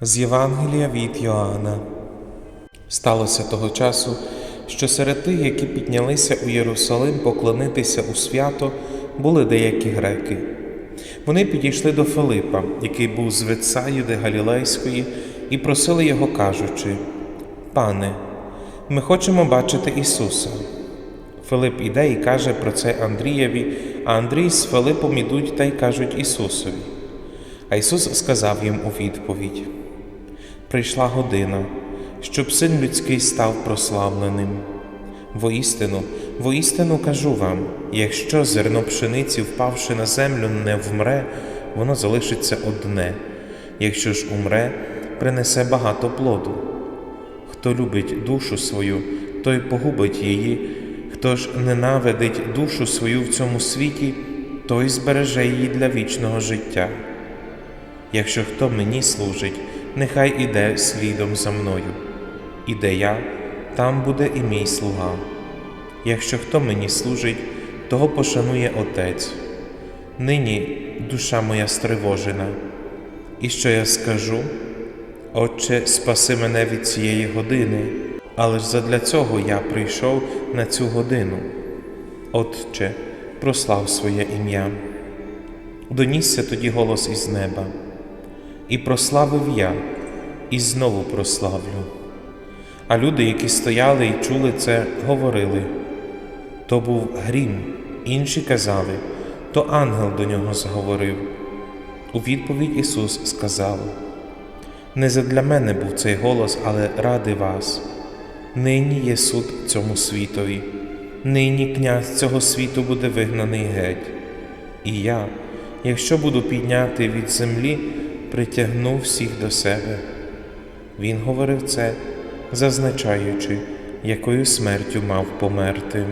З Євангелія від Йоанна. Сталося того часу, що серед тих, які піднялися у Єрусалим поклонитися у свято, були деякі греки. Вони підійшли до Филипа, який був з Вецаїди Галілейської, і просили його, кажучи: Пане, ми хочемо бачити Ісуса. Филип іде і каже про це Андрієві, а Андрій з Филипом ідуть та й кажуть Ісусові. А Ісус сказав їм у відповідь: Прийшла година, щоб син людський став прославленим. Воістину, воістину кажу вам: якщо зерно пшениці, впавши на землю, не вмре, воно залишиться одне, якщо ж умре, принесе багато плоду. Хто любить душу свою, той погубить її, хто ж ненавидить душу свою в цьому світі, той збереже її для вічного життя. Якщо хто мені служить, нехай іде слідом за мною. Іде я, там буде і мій слуга. Якщо хто мені служить, того пошанує Отець. Нині душа моя стривожена. І що я скажу? Отче, спаси мене від цієї години, але ж задля цього я прийшов на цю годину. Отче, прослав своє ім'я. Донісся тоді голос із неба. І прославив я, і знову прославлю. А люди, які стояли і чули це, говорили то був грім, інші казали, то ангел до нього зговорив. У відповідь Ісус сказав: Не задля мене був цей голос, але ради вас. Нині є суд цьому світові, нині князь цього світу буде вигнаний геть. І я, якщо буду підняти від землі, притягну всіх до себе. Він говорив це, зазначаючи, якою смертю мав померти.